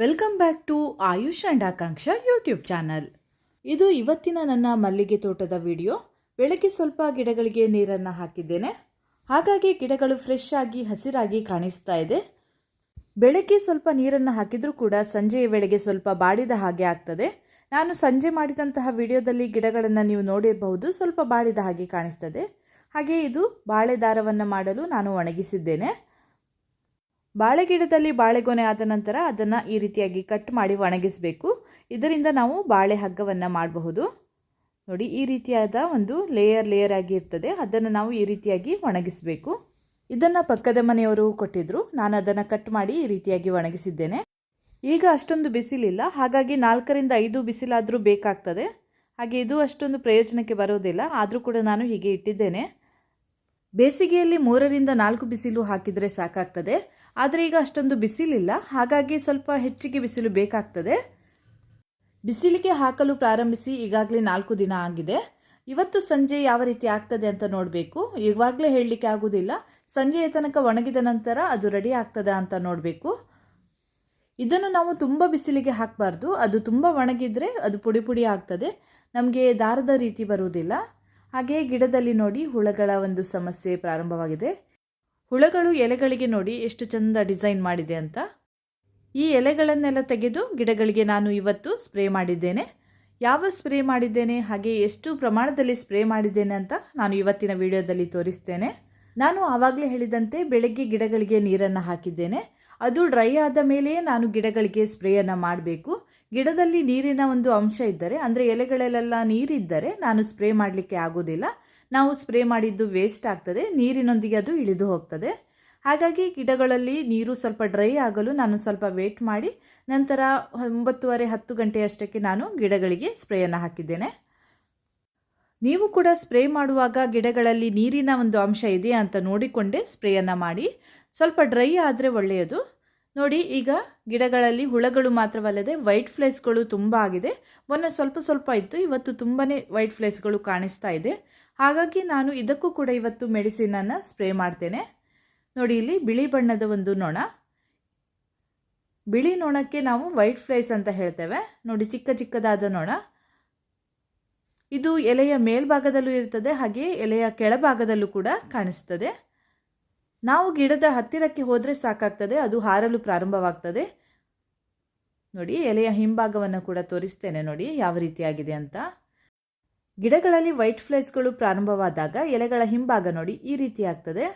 Welcome back to Ayush and Akanksha YouTube channel. ಇದು ಇವತ್ತಿನ ನನ್ನ ಮಲ್ಲಿಗೆ ತೋಟದ ವಿಡಿಯೋ. ಬೆಳಗ್ಗೆ ಸ್ವಲ್ಪ ಗಿಡಗಳಿಗೆ ನೀರನ್ನು ಹಾಕಿದ್ದೇನೆ. ಹಾಗಾಗಿ ಗಿಡಗಳು ಫ್ರೆಶ್ ಆಗಿ, ಹಸಿರಾಗಿ ಕಾಣಿಸ್ತಾ ಇದೆ. ಬೆಳಗ್ಗೆ ಸ್ವಲ್ಪ ನೀರನ್ನು ಹಾಕಿದರೂ ಕೂಡ ಸಂಜೆಯ ವೇಳೆಗೆ ಸ್ವಲ್ಪ ಬಾಡಿದ ಹಾಗೆ ಆಗ್ತದೆ. ನಾನು ಸಂಜೆ ಮಾಡಿದಂತಹ ವಿಡಿಯೋದಲ್ಲಿ ಗಿಡಗಳನ್ನು ನೀವು ನೋಡಿರಬಹುದು ಸ್ವಲ್ಪ ಬಾಡಿದ ಹಾಗೆ ಕಾಣಿಸ್ತದೆ. ಹಾಗೆ ಇದು ಬಾಳೆ ದಾರವನ್ನು ಮಾಡಲು ನಾನು ಒಣಗಿಸಿದ್ದೇನೆ. ಬಾಳೆ ಗಿಡದಲ್ಲಿ ಬಾಳೆಗೊನೆ ಆದ ನಂತರ ಅದನ್ನು ಈ ರೀತಿಯಾಗಿ ಕಟ್ ಮಾಡಿ ಒಣಗಿಸಬೇಕು. ಇದರಿಂದ ನಾವು ಬಾಳೆ ಹಗ್ಗವನ್ನು ಮಾಡಬಹುದು. ನೋಡಿ, ಈ ರೀತಿಯಾದ ಒಂದು ಲೇಯರ್ ಲೇಯರ್ ಆಗಿ ಇರ್ತದೆ. ಅದನ್ನು ನಾವು ಈ ರೀತಿಯಾಗಿ ಒಣಗಿಸಬೇಕು. ಇದನ್ನು ಪಕ್ಕದ ಮನೆಯವರು ಕೊಟ್ಟಿದ್ರು. ನಾನು ಅದನ್ನು ಕಟ್ ಮಾಡಿ ಈ ರೀತಿಯಾಗಿ ಒಣಗಿಸಿದ್ದೇನೆ. ಈಗ ಅಷ್ಟೊಂದು ಬಿಸಿಲಿಲ್ಲ. ಹಾಗಾಗಿ ನಾಲ್ಕರಿಂದ ಐದು ಬಿಸಿಲಾದರೂ ಬೇಕಾಗ್ತದೆ. ಹಾಗೆ ಇದು ಅಷ್ಟೊಂದು ಪ್ರಯೋಜನಕ್ಕೆ ಬರೋದಿಲ್ಲ. ಆದರೂ ಕೂಡ ನಾನು ಹೀಗೆ ಇಟ್ಟಿದ್ದೇನೆ. ಬೇಸಿಗೆಯಲ್ಲಿ ಮೂರರಿಂದ ನಾಲ್ಕು ಬಿಸಿಲು ಹಾಕಿದರೆ ಸಾಕಾಗ್ತದೆ. ಆದರೆ ಈಗ ಅಷ್ಟೊಂದು ಬಿಸಿಲಿಲ್ಲ. ಹಾಗಾಗಿ ಸ್ವಲ್ಪ ಹೆಚ್ಚಿಗೆ ಬಿಸಿಲು ಬೇಕಾಗ್ತದೆ. ಬಿಸಿಲಿಗೆ ಹಾಕಲು ಪ್ರಾರಂಭಿಸಿ ಈಗಾಗಲೇ ನಾಲ್ಕು ದಿನ ಆಗಿದೆ. ಇವತ್ತು ಸಂಜೆ ಯಾವ ರೀತಿ ಆಗ್ತದೆ ಅಂತ ನೋಡಬೇಕು. ಇವಾಗಲೇ ಹೇಳಲಿಕ್ಕೆ ಆಗೋದಿಲ್ಲ. ಸಂಜೆಯ ತನಕ ಒಣಗಿದ ನಂತರ ಅದು ರೆಡಿ ಆಗ್ತದೆ ಅಂತ ನೋಡಬೇಕು. ಇದನ್ನು ನಾವು ತುಂಬ ಬಿಸಿಲಿಗೆ ಹಾಕಬಾರ್ದು. ಅದು ತುಂಬ ಒಣಗಿದರೆ ಅದು ಪುಡಿ ಪುಡಿ ಆಗ್ತದೆ. ನಮಗೆ ದಾರದ ರೀತಿ ಬರುವುದಿಲ್ಲ. ಹಾಗೆ ಗಿಡದಲ್ಲಿ ನೋಡಿ ಹುಳಗಳ ಒಂದು ಸಮಸ್ಯೆ ಪ್ರಾರಂಭವಾಗಿದೆ. ಹುಳಗಳು ಎಲೆಗಳಿಗೆ ನೋಡಿ ಎಷ್ಟು ಚಂದ ಡಿಸೈನ್ ಮಾಡಿದೆ ಅಂತ. ಈ ಎಲೆಗಳನ್ನೆಲ್ಲ ತೆಗೆದು ಗಿಡಗಳಿಗೆ ನಾನು ಇವತ್ತು ಸ್ಪ್ರೇ ಮಾಡಿದ್ದೇನೆ. ಯಾವ ಸ್ಪ್ರೇ ಮಾಡಿದ್ದೇನೆ, ಹಾಗೆ ಎಷ್ಟು ಪ್ರಮಾಣದಲ್ಲಿ ಸ್ಪ್ರೇ ಮಾಡಿದ್ದೇನೆ ಅಂತ ನಾನು ಇವತ್ತಿನ ವಿಡಿಯೋದಲ್ಲಿ ತೋರಿಸ್ತೇನೆ. ನಾನು ಆವಾಗಲೇ ಹೇಳಿದಂತೆ ಬೆಳಗ್ಗೆ ಗಿಡಗಳಿಗೆ ನೀರನ್ನು ಹಾಕಿದ್ದೇನೆ. ಅದು ಡ್ರೈ ಆದ ಮೇಲೆಯೇ ನಾನು ಗಿಡಗಳಿಗೆ ಸ್ಪ್ರೇಯನ್ನು ಮಾಡಬೇಕು. ಗಿಡದಲ್ಲಿ ನೀರಿನ ಒಂದು ಅಂಶ ಇದ್ದರೆ, ಅಂದರೆ ಎಲೆಗಳಲ್ಲೆಲ್ಲ ನೀರಿದ್ದರೆ ನಾನು ಸ್ಪ್ರೇ ಮಾಡಲಿಕ್ಕೆ ಆಗೋದಿಲ್ಲ. ನಾವು ಸ್ಪ್ರೇ ಮಾಡಿದ್ದು ವೇಸ್ಟ್ ಆಗ್ತದೆ, ನೀರಿನೊಂದಿಗೆ ಅದು ಇಳಿದು ಹೋಗ್ತದೆ. ಹಾಗಾಗಿ ಗಿಡಗಳಲ್ಲಿ ನೀರು ಸ್ವಲ್ಪ ಡ್ರೈ ಆಗಲು ನಾನು ಸ್ವಲ್ಪ ವೇಟ್ ಮಾಡಿ, ನಂತರ ಒಂಬತ್ತುವರೆ ಹತ್ತು ಗಂಟೆಯಷ್ಟಕ್ಕೆ ನಾನು ಗಿಡಗಳಿಗೆ ಸ್ಪ್ರೇಯನ್ನು ಹಾಕಿದ್ದೇನೆ. ನೀವು ಕೂಡ ಸ್ಪ್ರೇ ಮಾಡುವಾಗ ಗಿಡಗಳಲ್ಲಿ ನೀರಿನ ಒಂದು ಅಂಶ ಇದೆಯಾ ಅಂತ ನೋಡಿಕೊಂಡೇ ಸ್ಪ್ರೇಯನ್ನು ಮಾಡಿ, ಸ್ವಲ್ಪ ಡ್ರೈ ಆದರೆ ಒಳ್ಳೆಯದು. ನೋಡಿ, ಈಗ ಗಿಡಗಳಲ್ಲಿ ಹುಳಗಳು ಮಾತ್ರವಲ್ಲದೆ ವೈಟ್ ಫ್ಲೇಸ್ಗಳು ತುಂಬ ಆಗಿದೆ. ಮೊನ್ನೆ ಸ್ವಲ್ಪ ಸ್ವಲ್ಪ ಇತ್ತು, ಇವತ್ತು ತುಂಬಾ ವೈಟ್ ಫ್ಲೇಸ್ಗಳು ಕಾಣಿಸ್ತಾ ಇದೆ. ಹಾಗಾಗಿ ನಾನು ಇದಕ್ಕೂ ಕೂಡ ಇವತ್ತು ಮೆಡಿಸಿನನ್ನು ಸ್ಪ್ರೇ ಮಾಡ್ತೇನೆ. ನೋಡಿ, ಇಲ್ಲಿ ಬಿಳಿ ಬಣ್ಣದ ಒಂದು ನೊಣ. ಬಿಳಿ ನೊಣಕ್ಕೆ ನಾವು ವೈಟ್ ಫ್ಲೈಸ್ ಅಂತ ಹೇಳ್ತೇವೆ. ನೋಡಿ, ಚಿಕ್ಕ ಚಿಕ್ಕದಾದ ನೊಣ. ಇದು ಎಲೆಯ ಮೇಲ್ಭಾಗದಲ್ಲೂ ಇರ್ತದೆ, ಹಾಗೆ ಎಲೆಯ ಕೆಳಭಾಗದಲ್ಲೂ ಕೂಡ ಕಾಣಿಸ್ತದೆ. ನಾವು ಗಿಡದ ಹತ್ತಿರಕ್ಕೆ ಹೋದರೆ ಸಾಕಾಗ್ತದೆ, ಅದು ಹಾರಲು ಪ್ರಾರಂಭವಾಗ್ತದೆ. ನೋಡಿ, ಎಲೆಯ ಹಿಂಭಾಗವನ್ನು ಕೂಡ ತೋರಿಸ್ತೇನೆ ನೋಡಿ, ಯಾವ ರೀತಿಯಾಗಿದೆ ಅಂತ. ಗಿಡಗಳಲ್ಲಿ ವೈಟ್ ಫ್ಲೈಸ್ಗಳು ಪ್ರಾರಂಭವಾದಾಗ ಎಲೆಗಳ ಹಿಂಭಾಗ ನೋಡಿ ಈ ರೀತಿ ಆಗ್ತದೆ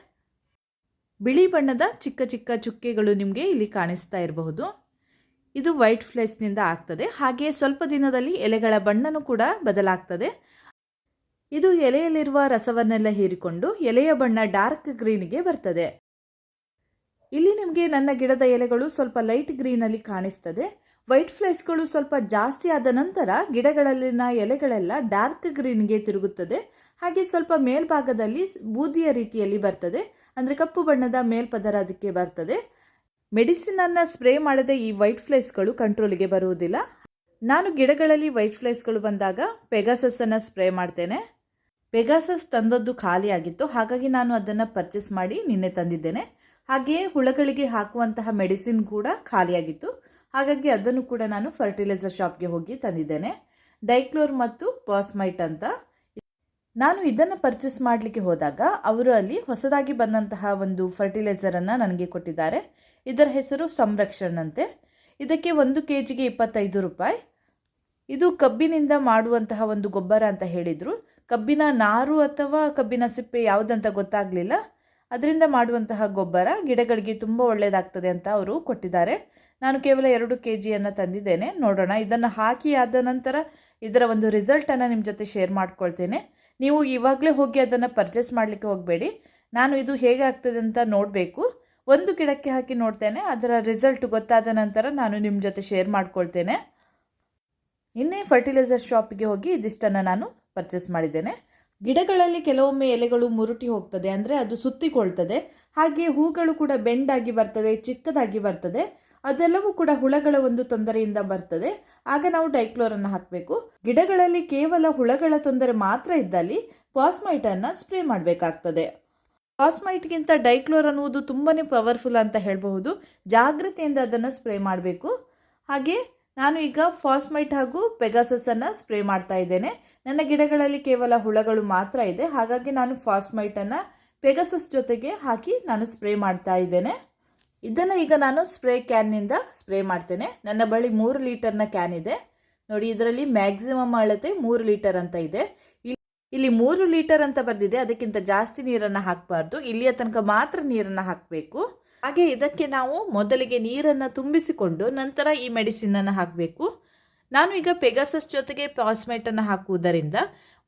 ಬಿಳಿ ಬಣ್ಣದ ಚಿಕ್ಕ ಚಿಕ್ಕ ಚುಕ್ಕೆಗಳು ನಿಮಗೆ ಇಲ್ಲಿ ಕಾಣಿಸ್ತಾ ಇರಬಹುದು. ಇದು ವೈಟ್ ಫ್ಲೈಸ್ನಿಂದ ಆಗ್ತದೆ. ಹಾಗೆಯೇ ಸ್ವಲ್ಪ ದಿನದಲ್ಲಿ ಎಲೆಗಳ ಬಣ್ಣನೂ ಕೂಡ ಬದಲಾಗ್ತದೆ. ಇದು ಎಲೆಯಲ್ಲಿರುವ ರಸವನ್ನೆಲ್ಲ ಹೀರಿಕೊಂಡು ಎಲೆಯ ಬಣ್ಣ ಡಾರ್ಕ್ ಗ್ರೀನ್ಗೆ ಬರ್ತದೆ. ಇಲ್ಲಿ ನಿಮಗೆ ನನ್ನ ಗಿಡದ ಎಲೆಗಳು ಸ್ವಲ್ಪ ಲೈಟ್ ಗ್ರೀನಲ್ಲಿ ಕಾಣಿಸ್ತದೆ. ವೈಟ್ ಫ್ಲೈಸ್ಗಳು ಸ್ವಲ್ಪ ಜಾಸ್ತಿ ಆದ ನಂತರ ಗಿಡಗಳಲ್ಲಿನ ಎಲೆಗಳೆಲ್ಲ ಡಾರ್ಕ್ ಗ್ರೀನ್ಗೆ ತಿರುಗುತ್ತದೆ. ಹಾಗೆ ಸ್ವಲ್ಪ ಮೇಲ್ಭಾಗದಲ್ಲಿ ಬೂದಿಯ ರೀತಿಯಲ್ಲಿ ಬರ್ತದೆ. ಅಂದರೆ ಕಪ್ಪು ಬಣ್ಣದ ಮೇಲ್ಪದರ ಅದಕ್ಕೆ ಬರ್ತದೆ. ಮೆಡಿಸಿನನ್ನು ಸ್ಪ್ರೇ ಮಾಡದೆ ಈ ವೈಟ್ ಫ್ಲೈಸ್ಗಳು ಕಂಟ್ರೋಲಿಗೆ ಬರುವುದಿಲ್ಲ. ನಾನು ಗಿಡಗಳಲ್ಲಿ ವೈಟ್ ಫ್ಲೈಸ್ಗಳು ಬಂದಾಗ ಪೆಗಾಸಸ್ಸನ್ನು ಸ್ಪ್ರೇ ಮಾಡ್ತೇನೆ. ಪೆಗಾಸಸ್ ತಂದದ್ದು ಖಾಲಿಯಾಗಿತ್ತು ಹಾಗಾಗಿ ನಾನು ಅದನ್ನು ಪರ್ಚೇಸ್ ಮಾಡಿ ನಿನ್ನೆ ತಂದಿದ್ದೇನೆ. ಹಾಗೆಯೇ ಹುಳಗಳಿಗೆ ಹಾಕುವಂತಹ ಮೆಡಿಸಿನ್ ಕೂಡ ಖಾಲಿಯಾಗಿತ್ತು ಹಾಗಾಗಿ ಅದನ್ನು ಕೂಡ ನಾನು ಫರ್ಟಿಲೈಸರ್ ಶಾಪ್ಗೆ ಹೋಗಿ ತಂದಿದ್ದೇನೆ. ಡೈಕ್ಲೋರ್ ಮತ್ತು ಪಾಸ್ಮೈಟ್ ಅಂತ. ನಾನು ಇದನ್ನು ಪರ್ಚೇಸ್ ಮಾಡಲಿಕ್ಕೆ ಹೋದಾಗ ಅವರು ಅಲ್ಲಿ ಹೊಸದಾಗಿ ಬಂದಂತಹ ಒಂದು ಫರ್ಟಿಲೈಸರನ್ನು ನನಗೆ ಕೊಟ್ಟಿದ್ದಾರೆ. ಇದರ ಹೆಸರು ಸಂರಕ್ಷಣಂತೆ ಇದಕ್ಕೆ ಒಂದು ಕೆ ಜಿಗೆ ಇಪ್ಪತ್ತೈದು ರೂಪಾಯಿ. ಇದು ಕಬ್ಬಿನಿಂದ ಮಾಡುವಂತಹ ಒಂದು ಗೊಬ್ಬರ ಅಂತ ಹೇಳಿದರು. ಕಬ್ಬಿನ ನಾರು ಅಥವಾ ಕಬ್ಬಿನ ಸಿಪ್ಪೆ ಯಾವುದಂತ ಗೊತ್ತಾಗಲಿಲ್ಲ. ಅದರಿಂದ ಮಾಡುವಂತಹ ಗೊಬ್ಬರ ಗಿಡಗಳಿಗೆ ತುಂಬ ಒಳ್ಳೆಯದಾಗ್ತದೆ ಅಂತ ಅವರು ಕೊಟ್ಟಿದ್ದಾರೆ. ನಾನು ಕೇವಲ ಎರಡು ಕೆ ಜಿಯನ್ನು ತಂದಿದ್ದೇನೆ. ನೋಡೋಣ. ಇದನ್ನು ಹಾಕಿ ಆದ ನಂತರ ಇದರ ಒಂದು ರಿಸಲ್ಟನ್ನು ನಿಮ್ಮ ಜೊತೆ ಶೇರ್ ಮಾಡ್ಕೊಳ್ತೇನೆ. ನೀವು ಇವಾಗಲೇ ಹೋಗಿ ಅದನ್ನು ಪರ್ಚೇಸ್ ಮಾಡಲಿಕ್ಕೆ ಹೋಗಬೇಡಿ. ನಾನು ಇದು ಹೇಗೆ ಆಗ್ತದೆ ಅಂತ ನೋಡಬೇಕು. ಒಂದು ಗಿಡಕ್ಕೆ ಹಾಕಿ ನೋಡ್ತೇನೆ. ಅದರ ರಿಸಲ್ಟ್ ಗೊತ್ತಾದ ನಂತರ ನಾನು ನಿಮ್ಮ ಜೊತೆ ಶೇರ್ ಮಾಡ್ಕೊಳ್ತೇನೆ. ಇನ್ನೇ ಫರ್ಟಿಲೈಸರ್ ಶಾಪಿಗೆ ಹೋಗಿ ಇದಿಷ್ಟನ್ನು ನಾನು ಪರ್ಚೇಸ್ ಮಾಡಿದ್ದೇನೆ. ಗಿಡಗಳಲ್ಲಿ ಕೆಲವೊಮ್ಮೆ ಎಲೆಗಳು ಮುರುಟಿ ಹೋಗ್ತದೆ. ಅಂದರೆ ಅದು ಸುತ್ತಿಕೊಳ್ತದೆ. ಹಾಗೆ ಹೂಗಳು ಕೂಡ ಬೆಂಡಾಗಿ ಬರ್ತದೆ, ಚಿಕ್ಕದಾಗಿ ಬರ್ತದೆ. ಅದೆಲ್ಲವೂ ಕೂಡ ಹುಳಗಳ ಒಂದು ತೊಂದರೆಯಿಂದ ಬರ್ತದೆ. ಆಗ ನಾವು ಡೈಕ್ಲೋರನ್ನು ಹಾಕಬೇಕು. ಗಿಡಗಳಲ್ಲಿ ಕೇವಲ ಹುಳಗಳ ತೊಂದರೆ ಮಾತ್ರ ಇದ್ದಲ್ಲಿ ಪಾಸ್ಮೈಟನ್ನು ಸ್ಪ್ರೇ ಮಾಡಬೇಕಾಗ್ತದೆ. ಪಾಸ್ಮೈಟ್ಗಿಂತ ಡೈಕ್ಲೋರ್ ಅನ್ನುವುದು ತುಂಬಾ ಪವರ್ಫುಲ್ ಅಂತ ಹೇಳಬಹುದು. ಜಾಗ್ರತೆಯಿಂದ ಅದನ್ನು ಸ್ಪ್ರೇ ಮಾಡಬೇಕು. ಹಾಗೆ ನಾನು ಈಗ ಫಾಸ್ಮೈಟ್ ಹಾಗೂ ಪೆಗಾಸಸನ್ನು ಸ್ಪ್ರೇ ಮಾಡ್ತಾ ಇದ್ದೇನೆ. ನನ್ನ ಗಿಡಗಳಲ್ಲಿ ಕೇವಲ ಹುಳಗಳು ಮಾತ್ರ ಇದೆ. ಹಾಗಾಗಿ ನಾನು ಫಾಸ್ಮೈಟನ್ನು ಪೆಗಾಸಸ್ ಜೊತೆಗೆ ಹಾಕಿ ನಾನು ಸ್ಪ್ರೇ ಮಾಡ್ತಾ ಇದ್ದೇನೆ. ಇದನ್ನು ಈಗ ನಾನು ಸ್ಪ್ರೇ ಕ್ಯಾನ್ನಿಂದ ಸ್ಪ್ರೇ ಮಾಡ್ತೇನೆ. ನನ್ನ ಬಳಿ ಮೂರು ಲೀಟರ್ನ ಕ್ಯಾನ್ ಇದೆ. ನೋಡಿ, ಇದರಲ್ಲಿ ಮ್ಯಾಕ್ಸಿಮಮ್ ಅಳತೆ ಮೂರು ಲೀಟರ್ ಅಂತ ಇದೆ. ಇಲ್- ಇಲ್ಲಿ ಮೂರು ಲೀಟರ್ ಅಂತ ಬರೆದಿದೆ. ಅದಕ್ಕಿಂತ ಜಾಸ್ತಿ ನೀರನ್ನು ಹಾಕಬಾರ್ದು. ಇಲ್ಲಿಯ ತನಕ ಮಾತ್ರ ನೀರನ್ನು ಹಾಕಬೇಕು. ಹಾಗೆ ಇದಕ್ಕೆ ನಾವು ಮೊದಲಿಗೆ ನೀರನ್ನು ತುಂಬಿಸಿಕೊಂಡು ನಂತರ ಈ ಮೆಡಿಸಿನನ್ನು ಹಾಕಬೇಕು. ನಾನು ಈಗ ಪೆಗಾಸಸ್ ಜೊತೆಗೆ ಪಾಸ್ಮೈಟನ್ನು ಹಾಕುವುದರಿಂದ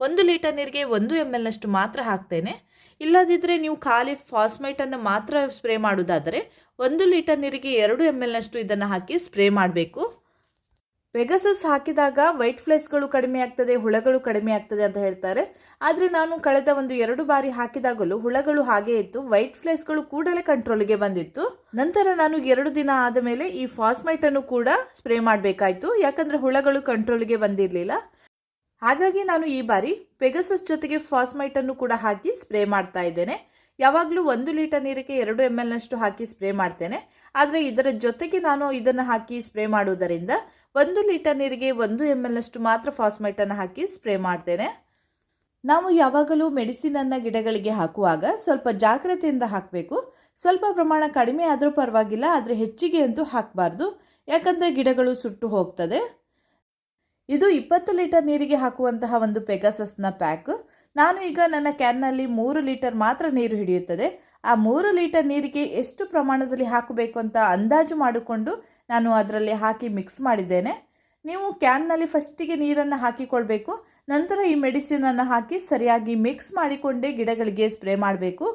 ಒಂದು ಲೀಟರ್ ನೀರಿಗೆ ಒಂದು ಎಂ ಎಲ್ನಷ್ಟು ಮಾತ್ರ ಹಾಕ್ತೇನೆ. ಇಲ್ಲದಿದ್ದರೆ ನೀವು ಖಾಲಿ ಫಾಸ್ಮೈಟನ್ನು ಮಾತ್ರ ಸ್ಪ್ರೇ ಮಾಡುವುದಾದರೆ ಒಂದು ಲೀಟರ್ ನೀರಿಗೆ ಎರಡು ಎಂ ಎಲ್ನಷ್ಟು ಇದನ್ನು ಹಾಕಿ ಸ್ಪ್ರೇ ಮಾಡಬೇಕು. ಪೆಗಸಸ್ ಹಾಕಿದಾಗ ವೈಟ್ ಫ್ಲೇಸ್ಗಳು ಕಡಿಮೆ ಆಗ್ತದೆ, ಹುಳಗಳು ಕಡಿಮೆ ಆಗ್ತದೆ ಅಂತ ಹೇಳ್ತಾರೆ. ಆದರೆ ನಾನು ಕಳೆದ ಒಂದು ಎರಡು ಬಾರಿ ಹಾಕಿದಾಗಲೂ ಹುಳಗಳು ಹಾಗೇ ಇತ್ತು ವೈಟ್ ಫ್ಲೇಸ್ಗಳು ಕೂಡಲೇ ಕಂಟ್ರೋಲ್ಗೆ ಬಂದಿತ್ತು. ನಂತರ ನಾನು ಎರಡು ದಿನ ಆದ ಮೇಲೆ ಈ ಫಾಸ್ಮೈಟ್ ಅನ್ನು ಕೂಡ ಸ್ಪ್ರೇ ಮಾಡಬೇಕಾಯಿತು. ಯಾಕಂದ್ರೆ ಹುಳಗಳು ಕಂಟ್ರೋಲ್ಗೆ ಬಂದಿರಲಿಲ್ಲ. ಹಾಗಾಗಿ ನಾನು ಈ ಬಾರಿ ಪೆಗಸಸ್ ಜೊತೆಗೆ ಫಾಸ್ಮೈಟ್ ಅನ್ನು ಕೂಡ ಹಾಕಿ ಸ್ಪ್ರೇ ಮಾಡ್ತಾ ಇದ್ದೇನೆ. ಯಾವಾಗಲೂ ಒಂದು ಲೀಟರ್ ನೀರಿಗೆ ಎರಡು ಎಂ ಎಲ್ನಷ್ಟು ಹಾಕಿ ಸ್ಪ್ರೇ ಮಾಡ್ತೇನೆ. ಆದರೆ ಇದರ ಜೊತೆಗೆ ನಾನು ಇದನ್ನು ಹಾಕಿ ಸ್ಪ್ರೇ ಮಾಡುವುದರಿಂದ ಒಂದು ಲೀಟರ್ ನೀರಿಗೆ ಒಂದು ಎಂ ಎಲ್ನಷ್ಟು ಮಾತ್ರ ಫಾಸ್ಮೈಟನ್ನು ಹಾಕಿ ಸ್ಪ್ರೇ ಮಾಡ್ತೇನೆ. ನಾವು ಯಾವಾಗಲೂ ಮೆಡಿಸಿನನ್ನು ಗಿಡಗಳಿಗೆ ಹಾಕುವಾಗ ಸ್ವಲ್ಪ ಜಾಗ್ರತೆಯಿಂದ ಹಾಕಬೇಕು. ಸ್ವಲ್ಪ ಪ್ರಮಾಣ ಕಡಿಮೆ ಆದರೂ ಪರವಾಗಿಲ್ಲ, ಆದರೆ ಹೆಚ್ಚಿಗೆ ಅಂತೂ ಹಾಕಬಾರ್ದು. ಯಾಕಂದರೆ ಗಿಡಗಳು ಸುಟ್ಟು ಹೋಗ್ತದೆ. ಇದು ಇಪ್ಪತ್ತು ಲೀಟರ್ ನೀರಿಗೆ ಹಾಕುವಂತಹ ಒಂದು ಪೆಗಾಸಸ್ನ ಪ್ಯಾಕ್ ನಾನು ಈಗ ನನ್ನ ಕ್ಯಾನ್ನಲ್ಲಿ ಮೂರು ಲೀಟರ್ ಮಾತ್ರ ನೀರು ಹಿಡಿಯುತ್ತದೆ. ಆ ಮೂರು ಲೀಟರ್ ನೀರಿಗೆ ಎಷ್ಟು ಪ್ರಮಾಣದಲ್ಲಿ ಹಾಕಬೇಕು ಅಂತ ಅಂದಾಜು ಮಾಡಿಕೊಂಡು ನಾನು ಅದರಲ್ಲಿ ಹಾಕಿ ಮಿಕ್ಸ್ ಮಾಡಿದ್ದೇನೆ. ನೀವು ಕ್ಯಾನ್ನಲ್ಲಿ ಫಸ್ಟಿಗೆ ನೀರನ್ನು ಹಾಕಿಕೊಳ್ಬೇಕು. ನಂತರ ಈ ಮೆಡಿಸಿನನ್ನು ಹಾಕಿ ಸರಿಯಾಗಿ ಮಿಕ್ಸ್ ಮಾಡಿಕೊಂಡೇ ಗಿಡಗಳಿಗೆ ಸ್ಪ್ರೇ ಮಾಡಬೇಕು.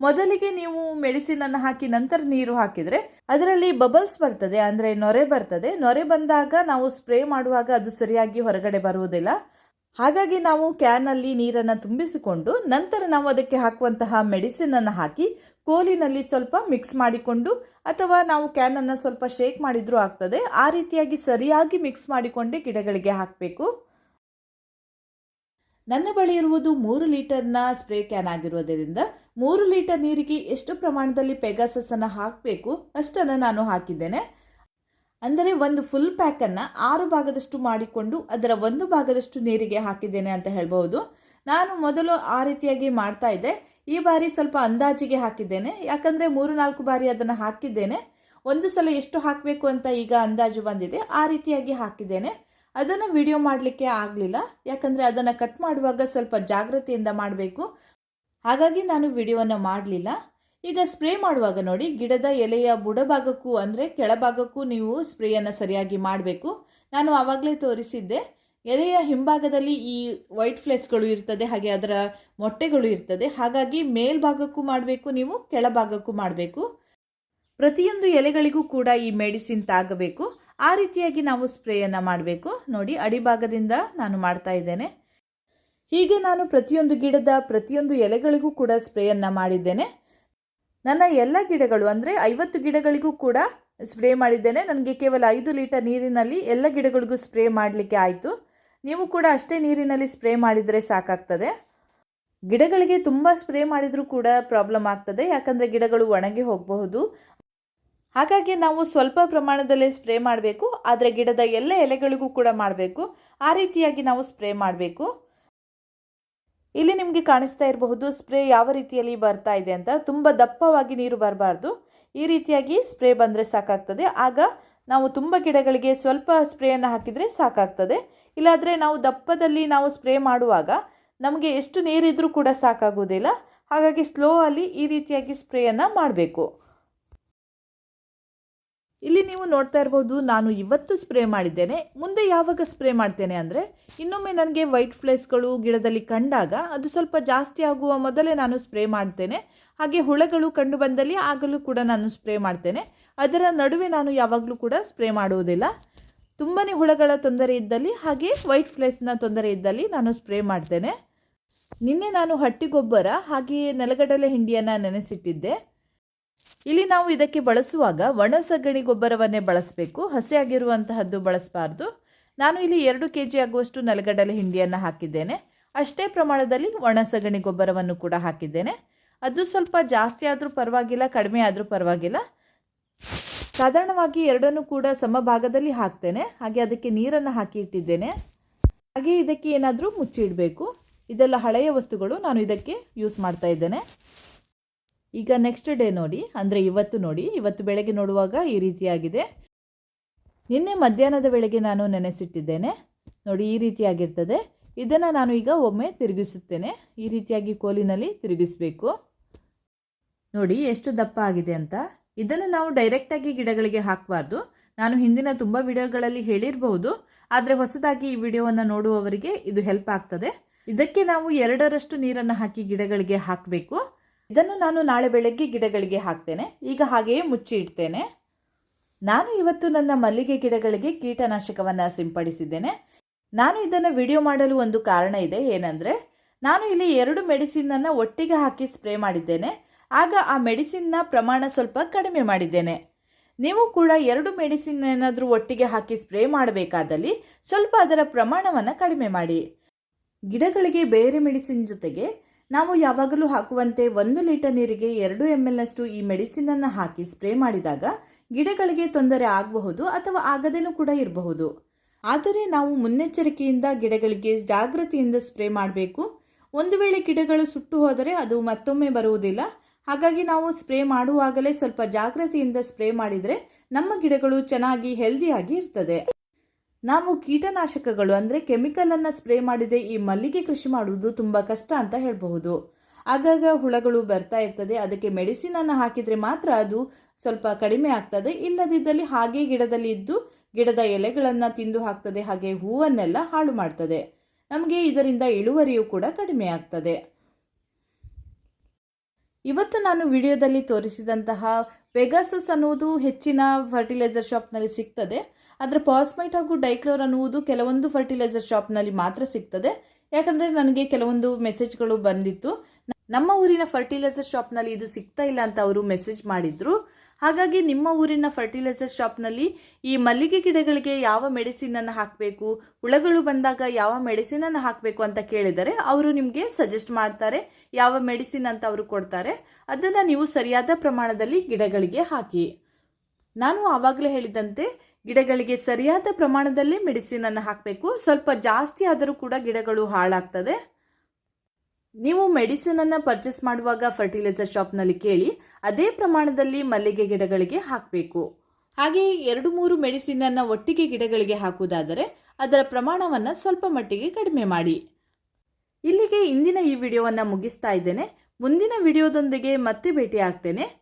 ಮೊದಲಿಗೆ ನೀವು ಮೆಡಿಸಿನನ್ನು ಹಾಕಿ ನಂತರ ನೀರು ಹಾಕಿದರೆ ಅದರಲ್ಲಿ ಬಬಲ್ಸ್ ಬರ್ತದೆ, ಅಂದರೆ ನೊರೆ ಬರ್ತದೆ. ನೊರೆ ಬಂದಾಗ ನಾವು ಸ್ಪ್ರೇ ಮಾಡುವಾಗ ಅದು ಸರಿಯಾಗಿ ಹೊರಗಡೆ ಬರುವುದಿಲ್ಲ. ಹಾಗಾಗಿ ನಾವು ಕ್ಯಾನಲ್ಲಿ ನೀರನ್ನು ತುಂಬಿಸಿಕೊಂಡು ನಂತರ ನಾವು ಅದಕ್ಕೆ ಹಾಕುವಂತಹ ಮೆಡಿಸಿನನ್ನು ಹಾಕಿ ಕೋಲಿನಲ್ಲಿ ಸ್ವಲ್ಪ ಮಿಕ್ಸ್ ಮಾಡಿಕೊಂಡು ಅಥವಾ ನಾವು ಕ್ಯಾನನ್ನು ಸ್ವಲ್ಪ ಶೇಕ್ ಮಾಡಿದರೂ ಆಗ್ತದೆ. ಆ ರೀತಿಯಾಗಿ ಸರಿಯಾಗಿ ಮಿಕ್ಸ್ ಮಾಡಿಕೊಂಡೇ ಗಿಡಗಳಿಗೆ ಹಾಕಬೇಕು. ನನ್ನ ಬಳಿ ಇರುವುದು ಮೂರು ಲೀಟರ್ನ ಸ್ಪ್ರೇ ಕ್ಯಾನ್ ಆಗಿರುವುದರಿಂದ ಮೂರು ಲೀಟರ್ ನೀರಿಗೆ ಎಷ್ಟು ಪ್ರಮಾಣದಲ್ಲಿ ಪೆಗಾಸಸನ್ನು ಹಾಕಬೇಕು ಅಷ್ಟನ್ನು ನಾನು ಹಾಕಿದ್ದೇನೆ. ಅಂದರೆ ಒಂದು ಫುಲ್ ಪ್ಯಾಕನ್ನು ಆರು ಭಾಗದಷ್ಟು ಮಾಡಿಕೊಂಡು ಅದರ ಒಂದು ಭಾಗದಷ್ಟು ನೀರಿಗೆ ಹಾಕಿದ್ದೇನೆ ಅಂತ ಹೇಳ್ಬೋದು ನಾನು ಮೊದಲು ಆ ರೀತಿಯಾಗಿ ಮಾಡ್ತಾ ಇದ್ದೆ. ಈ ಬಾರಿ ಸ್ವಲ್ಪ ಅಂದಾಜಿಗೆ ಹಾಕಿದ್ದೇನೆ. ಯಾಕಂದರೆ ಮೂರು ನಾಲ್ಕು ಬಾರಿ ಅದನ್ನು ಹಾಕಿದ್ದೇನೆ. ಒಂದು ಸಲ ಎಷ್ಟು ಹಾಕಬೇಕು ಅಂತ ಈಗ ಅಂದಾಜು ಬಂದಿದೆ. ಆ ರೀತಿಯಾಗಿ ಹಾಕಿದ್ದೇನೆ. ಅದನ್ನು ವಿಡಿಯೋ ಮಾಡಲಿಕ್ಕೆ ಆಗಲಿಲ್ಲ. ಯಾಕಂದರೆ ಅದನ್ನು ಕಟ್ ಮಾಡುವಾಗ ಸ್ವಲ್ಪ ಜಾಗ್ರತೆಯಿಂದ ಮಾಡಬೇಕು. ಹಾಗಾಗಿ ನಾನು ವಿಡಿಯೋವನ್ನು ಮಾಡಲಿಲ್ಲ. ಈಗ ಸ್ಪ್ರೇ ಮಾಡುವಾಗ ನೋಡಿ, ಗಿಡದ ಎಲೆಯ ಬುಡಭಾಗಕ್ಕೂ ಅಂದರೆ ಕೆಳಭಾಗಕ್ಕೂ ನೀವು ಸ್ಪ್ರೇಯನ್ನು ಸರಿಯಾಗಿ ಮಾಡಬೇಕು. ನಾನು ಆವಾಗಲೇ ತೋರಿಸಿದ್ದೆ, ಎಲೆಯ ಹಿಂಭಾಗದಲ್ಲಿ ಈ ವೈಟ್ ಫ್ಲೇಸ್ಗಳು ಇರ್ತದೆ, ಹಾಗೆ ಅದರ ಮೊಟ್ಟೆಗಳು ಇರ್ತದೆ, ಹಾಗಾಗಿ ಮೇಲ್ಭಾಗಕ್ಕೂ ಮಾಡಬೇಕು ನೀವು, ಕೆಳಭಾಗಕ್ಕೂ ಮಾಡಬೇಕು. ಪ್ರತಿಯೊಂದು ಎಲೆಗಳಿಗೂ ಕೂಡ ಈ ಮೆಡಿಸಿನ್ ತಾಗಬೇಕು. ಆ ರೀತಿಯಾಗಿ ನಾವು ಸ್ಪ್ರೇಯನ್ನು ಮಾಡಬೇಕು. ನೋಡಿ, ಅಡಿಭಾಗದಿಂದ ನಾನು ಮಾಡ್ತಾ ಇದ್ದೇನೆ. ಹೀಗೆ ನಾನು ಪ್ರತಿಯೊಂದು ಗಿಡದ ಪ್ರತಿಯೊಂದು ಎಲೆಗಳಿಗೂ ಕೂಡ ಸ್ಪ್ರೇಯನ್ನು ಮಾಡಿದ್ದೇನೆ. ನನ್ನ ಎಲ್ಲ ಗಿಡಗಳು, ಅಂದರೆ ಐವತ್ತು ಗಿಡಗಳಿಗೂ ಕೂಡ ಸ್ಪ್ರೇ ಮಾಡಿದ್ದೇನೆ. ನನಗೆ ಕೇವಲ ಐದು ಲೀಟರ್ ನೀರಿನಲ್ಲಿ ಎಲ್ಲ ಗಿಡಗಳಿಗೂ ಸ್ಪ್ರೇ ಮಾಡಲಿಕ್ಕೆ ಆಯಿತು. ನೀವು ಕೂಡ ಅಷ್ಟೇ ನೀರಿನಲ್ಲಿ ಸ್ಪ್ರೇ ಮಾಡಿದರೆ ಸಾಕಾಗ್ತದೆ. ಗಿಡಗಳಿಗೆ ತುಂಬ ಸ್ಪ್ರೇ ಮಾಡಿದರೂ ಕೂಡ ಪ್ರಾಬ್ಲಮ್ ಆಗ್ತದೆ, ಯಾಕಂದರೆ ಗಿಡಗಳು ಒಣಗಿ ಹೋಗಬಹುದು. ಹಾಗಾಗಿ ನಾವು ಸ್ವಲ್ಪ ಪ್ರಮಾಣದಲ್ಲೇ ಸ್ಪ್ರೇ ಮಾಡಬೇಕು, ಆದರೆ ಗಿಡದ ಎಲ್ಲ ಎಲೆಗಳಿಗೂ ಕೂಡ ಮಾಡಬೇಕು. ಆ ರೀತಿಯಾಗಿ ನಾವು ಸ್ಪ್ರೇ ಮಾಡಬೇಕು. ಇಲ್ಲಿ ನಿಮಗೆ ಕಾಣಿಸ್ತಾ ಇರಬಹುದು, ಸ್ಪ್ರೇ ಯಾವ ರೀತಿಯಲ್ಲಿ ಬರ್ತಾ ಇದೆ ಅಂತ. ತುಂಬ ದಪ್ಪವಾಗಿ ನೀರು ಬರಬಾರ್ದು. ಈ ರೀತಿಯಾಗಿ ಸ್ಪ್ರೇ ಬಂದರೆ ಸಾಕಾಗ್ತದೆ. ಆಗ ನಾವು ತುಂಬ ಗಿಡಗಳಿಗೆ ಸ್ವಲ್ಪ ಸ್ಪ್ರೇಯನ್ನು ಹಾಕಿದರೆ ಸಾಕಾಗ್ತದೆ. ಇಲ್ಲಾದರೆ ನಾವು ದಪ್ಪದಲ್ಲಿ ನಾವು ಸ್ಪ್ರೇ ಮಾಡುವಾಗ ನಮಗೆ ಎಷ್ಟು ನೀರಿದ್ರೂ ಕೂಡ ಸಾಕಾಗೋದಿಲ್ಲ ಹಾಗಾಗಿ ಸ್ಲೋ ಅಲ್ಲಿ ಈ ರೀತಿಯಾಗಿ ಸ್ಪ್ರೇಯನ್ನು ಮಾಡಬೇಕು. ಇಲ್ಲಿ ನೀವು ನೋಡ್ತಾ ಇರ್ಬೋದು, ನಾನು ಇವತ್ತು ಸ್ಪ್ರೇ ಮಾಡಿದ್ದೇನೆ. ಮುಂದೆ ಯಾವಾಗ ಸ್ಪ್ರೇ ಮಾಡ್ತೇನೆ ಅಂದರೆ, ಇನ್ನೊಮ್ಮೆ ನನಗೆ ವೈಟ್ ಫ್ಲೇಸ್ಗಳು ಗಿಡದಲ್ಲಿ ಕಂಡಾಗ ಅದು ಸ್ವಲ್ಪ ಜಾಸ್ತಿ ಆಗುವ ಮೊದಲೇ ನಾನು ಸ್ಪ್ರೇ ಮಾಡ್ತೇನೆ. ಹಾಗೆ ಹುಳಗಳು ಕಂಡು ಬಂದಲ್ಲಿ ಆಗಲೂ ಕೂಡ ನಾನು ಸ್ಪ್ರೇ ಮಾಡ್ತೇನೆ. ಅದರ ನಡುವೆ ನಾನು ಯಾವಾಗಲೂ ಕೂಡ ಸ್ಪ್ರೇ ಮಾಡುವುದಿಲ್ಲ. ತುಂಬಾ ಹುಳಗಳ ತೊಂದರೆ ಇದ್ದಲ್ಲಿ, ಹಾಗೆ ವೈಟ್ ಫ್ಲೇಸ್ನ ತೊಂದರೆ ಇದ್ದಲ್ಲಿ ನಾನು ಸ್ಪ್ರೇ ಮಾಡ್ತೇನೆ. ನಿನ್ನೆ ನಾನು ಹಟ್ಟಿಗೊಬ್ಬರ, ಹಾಗೆಯೇ ನೆಲಗಡಲೆ ಹಿಂಡಿಯನ್ನು ನೆನೆಸಿಟ್ಟಿದ್ದೆ. ಇಲ್ಲಿ ನಾವು ಇದಕ್ಕೆ ಬಳಸುವಾಗ ಒಣ ಸಗಣಿ ಗೊಬ್ಬರವನ್ನೇ ಬಳಸಬೇಕು. ಹಸಿಯಾಗಿರುವಂತಹದ್ದು ಬಳಸಬಾರ್ದು. ನಾನು ಇಲ್ಲಿ ಎರಡು ಕೆ ಜಿ ಆಗುವಷ್ಟು ನೆಲಗಡಲೆ ಹಿಂಡಿಯನ್ನು ಹಾಕಿದ್ದೇನೆ. ಅಷ್ಟೇ ಪ್ರಮಾಣದಲ್ಲಿ ಒಣ ಸಗಣಿ ಗೊಬ್ಬರವನ್ನು ಕೂಡ ಹಾಕಿದ್ದೇನೆ. ಅದು ಸ್ವಲ್ಪ ಜಾಸ್ತಿ ಆದರೂ ಪರವಾಗಿಲ್ಲ, ಕಡಿಮೆ ಆದರೂ ಪರವಾಗಿಲ್ಲ. ಸಾಧಾರಣವಾಗಿ ಎರಡನ್ನೂ ಕೂಡ ಸಮಭಾಗದಲ್ಲಿ ಹಾಕ್ತೇನೆ. ಹಾಗೆ ಅದಕ್ಕೆ ನೀರನ್ನು ಹಾಕಿ ಇಟ್ಟಿದ್ದೇನೆ. ಹಾಗೆ ಇದಕ್ಕೆ ಏನಾದರೂ ಮುಚ್ಚಿಡಬೇಕು. ಇದೆಲ್ಲ ಹಳೆಯ ವಸ್ತುಗಳು. ನಾನು ಇದಕ್ಕೆ ಯೂಸ್ ಮಾಡ್ತಾ ಇದ್ದೇನೆ. ಈಗ ನೆಕ್ಸ್ಟ್ ಡೇ ನೋಡಿ, ಅಂದರೆ ಇವತ್ತು ನೋಡಿ, ಇವತ್ತು ಬೆಳಗ್ಗೆ ನೋಡುವಾಗ ಈ ರೀತಿಯಾಗಿದೆ. ನಿನ್ನೆ ಮಧ್ಯಾಹ್ನದ ವೇಳೆಗೆ ನಾನು ನೆನೆಸಿಟ್ಟಿದ್ದೇನೆ. ನೋಡಿ, ಈ ರೀತಿಯಾಗಿರ್ತದೆ. ಇದನ್ನು ನಾನು ಈಗ ಒಮ್ಮೆ ತಿರುಗಿಸುತ್ತೇನೆ. ಈ ರೀತಿಯಾಗಿ ಕೋಲಿನಲ್ಲಿ ತಿರುಗಿಸಬೇಕು. ನೋಡಿ, ಎಷ್ಟು ದಪ್ಪ ಆಗಿದೆ ಅಂತ. ಇದನ್ನು ನಾವು ಡೈರೆಕ್ಟಾಗಿ ಗಿಡಗಳಿಗೆ ಹಾಕಬಾರ್ದು. ನಾನು ಹಿಂದಿನ ತುಂಬ ವಿಡಿಯೋಗಳಲ್ಲಿ ಹೇಳಿರಬಹುದು. ಆದರೆ ಹೊಸದಾಗಿ ಈ ವಿಡಿಯೋವನ್ನು ನೋಡುವವರಿಗೆ ಇದು ಹೆಲ್ಪ್ ಆಗ್ತದೆ. ಇದಕ್ಕೆ ನಾವು ಎರಡರಷ್ಟು ನೀರನ್ನು ಹಾಕಿ ಗಿಡಗಳಿಗೆ ಹಾಕಬೇಕು. ಇದನ್ನು ನಾನು ನಾಳೆ ಬೆಳಗ್ಗೆ ಗಿಡಗಳಿಗೆ ಹಾಕ್ತೇನೆ. ಈಗ ಹಾಗೆಯೇ ಮುಚ್ಚಿ ಇಡ್ತೇನೆ. ನಾನು ಇವತ್ತು ನನ್ನ ಮಲ್ಲಿಗೆ ಗಿಡಗಳಿಗೆ ಕೀಟನಾಶಕವನ್ನು ಸಿಂಪಡಿಸಿದ್ದೇನೆ. ನಾನು ಇದನ್ನು ವಿಡಿಯೋ ಮಾಡಲು ಒಂದು ಕಾರಣ ಇದೆ. ಏನಂದರೆ, ನಾನು ಇಲ್ಲಿ ಎರಡು ಮೆಡಿಸಿನನ್ನು ಒಟ್ಟಿಗೆ ಹಾಕಿ ಸ್ಪ್ರೇ ಮಾಡಿದ್ದೇನೆ. ಆಗ ಆ ಮೆಡಿಸಿನ್ನ ಪ್ರಮಾಣ ಸ್ವಲ್ಪ ಕಡಿಮೆ ಮಾಡಿದ್ದೇನೆ. ನೀವು ಕೂಡ ಎರಡು ಮೆಡಿಸಿನ್ ಏನಾದರೂ ಒಟ್ಟಿಗೆ ಹಾಕಿ ಸ್ಪ್ರೇ ಮಾಡಬೇಕಾದಲ್ಲಿ ಸ್ವಲ್ಪ ಅದರ ಪ್ರಮಾಣವನ್ನು ಕಡಿಮೆ ಮಾಡಿ. ಗಿಡಗಳಿಗೆ ಬೇರೆ ಮೆಡಿಸಿನ್ ಜೊತೆಗೆ ನಾವು ಯಾವಾಗಲೂ ಹಾಕುವಂತೆ ಒಂದು ಲೀಟರ್ ನೀರಿಗೆ ಎರಡು ಎಂ ಎಲ್ ಅಷ್ಟು ಈ ಮೆಡಿಸಿನನ್ನು ಹಾಕಿ ಸ್ಪ್ರೇ ಮಾಡಿದಾಗ ಗಿಡಗಳಿಗೆ ತೊಂದರೆ ಆಗಬಹುದು ಅಥವಾ ಆಗದೇನೂ ಕೂಡ ಇರಬಹುದು. ಆದರೆ ನಾವು ಮುನ್ನೆಚ್ಚರಿಕೆಯಿಂದ ಗಿಡಗಳಿಗೆ ಜಾಗೃತಿಯಿಂದ ಸ್ಪ್ರೇ ಮಾಡಬೇಕು. ಒಂದು ವೇಳೆ ಗಿಡಗಳು ಸುಟ್ಟು ಹೋದರೆ ಅದು ಮತ್ತೊಮ್ಮೆ ಬರುವುದಿಲ್ಲ. ಹಾಗಾಗಿ ನಾವು ಸ್ಪ್ರೇ ಮಾಡುವಾಗಲೇ ಸ್ವಲ್ಪ ಜಾಗೃತಿಯಿಂದ ಸ್ಪ್ರೇ ಮಾಡಿದರೆ ನಮ್ಮ ಗಿಡಗಳು ಚೆನ್ನಾಗಿ ಹೆಲ್ದಿಯಾಗಿ ಇರ್ತದೆ. ನಾವು ಕೀಟನಾಶಕಗಳು ಅಂದರೆ ಕೆಮಿಕಲನ್ನು ಸ್ಪ್ರೇ ಮಾಡಿದೆ ಈ ಮಲ್ಲಿಗೆ ಕೃಷಿ ಮಾಡುವುದು ತುಂಬ ಕಷ್ಟ ಅಂತ ಹೇಳಬಹುದು. ಆಗಾಗ ಹುಳಗಳು ಬರ್ತಾ ಇರ್ತದೆ, ಅದಕ್ಕೆ ಮೆಡಿಸಿನನ್ನು ಹಾಕಿದರೆ ಮಾತ್ರ ಅದು ಸ್ವಲ್ಪ ಕಡಿಮೆ ಆಗ್ತದೆ. ಇಲ್ಲದಿದ್ದಲ್ಲಿ ಹಾಗೆ ಗಿಡದಲ್ಲಿ ಇದ್ದು ಗಿಡದ ಎಲೆಗಳನ್ನು ತಿಂದು ಹಾಕ್ತದೆ, ಹಾಗೆ ಹೂವನ್ನೆಲ್ಲ ಹಾಳು ಮಾಡ್ತದೆ. ನಮಗೆ ಇದರಿಂದ ಇಳುವರಿಯೂ ಕೂಡ ಕಡಿಮೆ ಆಗ್ತದೆ. ಇವತ್ತು ನಾನು ವಿಡಿಯೋದಲ್ಲಿ ತೋರಿಸಿದಂತಹ ಪೆಗಾಸಸ್ ಅನ್ನುವುದು ಹೆಚ್ಚಿನ ಫರ್ಟಿಲೈಸರ್ ಶಾಪ್ನಲ್ಲಿ ಸಿಗ್ತದೆ. ಆದರೆ ಪಾಸ್ಮೈಟ್ ಹಾಗೂ ಡೈಕ್ಲೋರ್ ಅನ್ನುವುದು ಕೆಲವೊಂದು ಫರ್ಟಿಲೈಸರ್ ಶಾಪ್ನಲ್ಲಿ ಮಾತ್ರ ಸಿಗ್ತದೆ. ಯಾಕಂದರೆ ನನಗೆ ಕೆಲವೊಂದು ಮೆಸೇಜ್ಗಳು ಬಂದಿತ್ತು. ನಮ್ಮ ಊರಿನ ಫರ್ಟಿಲೈಸರ್ ಶಾಪ್ನಲ್ಲಿ ಇದು ಸಿಗ್ತಾ ಇಲ್ಲ ಅಂತ ಅವರು ಮೆಸೇಜ್ ಮಾಡಿದ್ರು. ಹಾಗಾಗಿ ನಿಮ್ಮ ಊರಿನ ಫರ್ಟಿಲೈಸರ್ ಶಾಪ್ನಲ್ಲಿ ಈ ಮಲ್ಲಿಗೆ ಗಿಡಗಳಿಗೆ ಯಾವ ಮೆಡಿಸಿನನ್ನು ಹಾಕಬೇಕು, ಹುಳಗಳು ಬಂದಾಗ ಯಾವ ಮೆಡಿಸಿನನ್ನು ಹಾಕಬೇಕು ಅಂತ ಕೇಳಿದರೆ ಅವರು ನಿಮಗೆ ಸಜೆಸ್ಟ್ ಮಾಡ್ತಾರೆ ಯಾವ ಮೆಡಿಸಿನ್ ಅಂತ ಅವರು ಕೊಡ್ತಾರೆ. ಅದನ್ನು ನೀವು ಸರಿಯಾದ ಪ್ರಮಾಣದಲ್ಲಿ ಗಿಡಗಳಿಗೆ ಹಾಕಿ. ನಾನು ಆವಾಗಲೇ ಹೇಳಿದಂತೆ ಗಿಡಗಳಿಗೆ ಸರಿಯಾದ ಪ್ರಮಾಣದಲ್ಲಿ ಮೆಡಿಸಿನನ್ನು ಹಾಕಬೇಕು. ಸ್ವಲ್ಪ ಜಾಸ್ತಿ ಆದರೂ ಕೂಡ ಗಿಡಗಳು ಹಾಳಾಗ್ತದೆ. ನೀವು ಮೆಡಿಸಿನನ್ನು ಪರ್ಚೇಸ್ ಮಾಡುವಾಗ ಫರ್ಟಿಲೈಸರ್ ಶಾಪ್ನಲ್ಲಿ ಕೇಳಿ, ಅದೇ ಪ್ರಮಾಣದಲ್ಲಿ ಮಲ್ಲಿಗೆ ಗಿಡಗಳಿಗೆ ಹಾಕಬೇಕು. ಹಾಗೆ ಎರಡು ಮೂರು ಮೆಡಿಸಿನನ್ನು ಒಟ್ಟಿಗೆ ಗಿಡಗಳಿಗೆ ಹಾಕುವುದಾದರೆ, ಅದರ ಪ್ರಮಾಣವನ್ನು ಸ್ವಲ್ಪ ಮಟ್ಟಿಗೆ ಕಡಿಮೆ ಮಾಡಿ. ಇಲ್ಲಿಗೆ ಇಂದಿನ ಈ ವಿಡಿಯೋವನ್ನು ಮುಗಿಸ್ತಾ ಇದ್ದೇನೆ. ಮುಂದಿನ ವಿಡಿಯೋದೊಂದಿಗೆ ಮತ್ತೆ ಭೇಟಿ ಆಗ್ತೇನೆ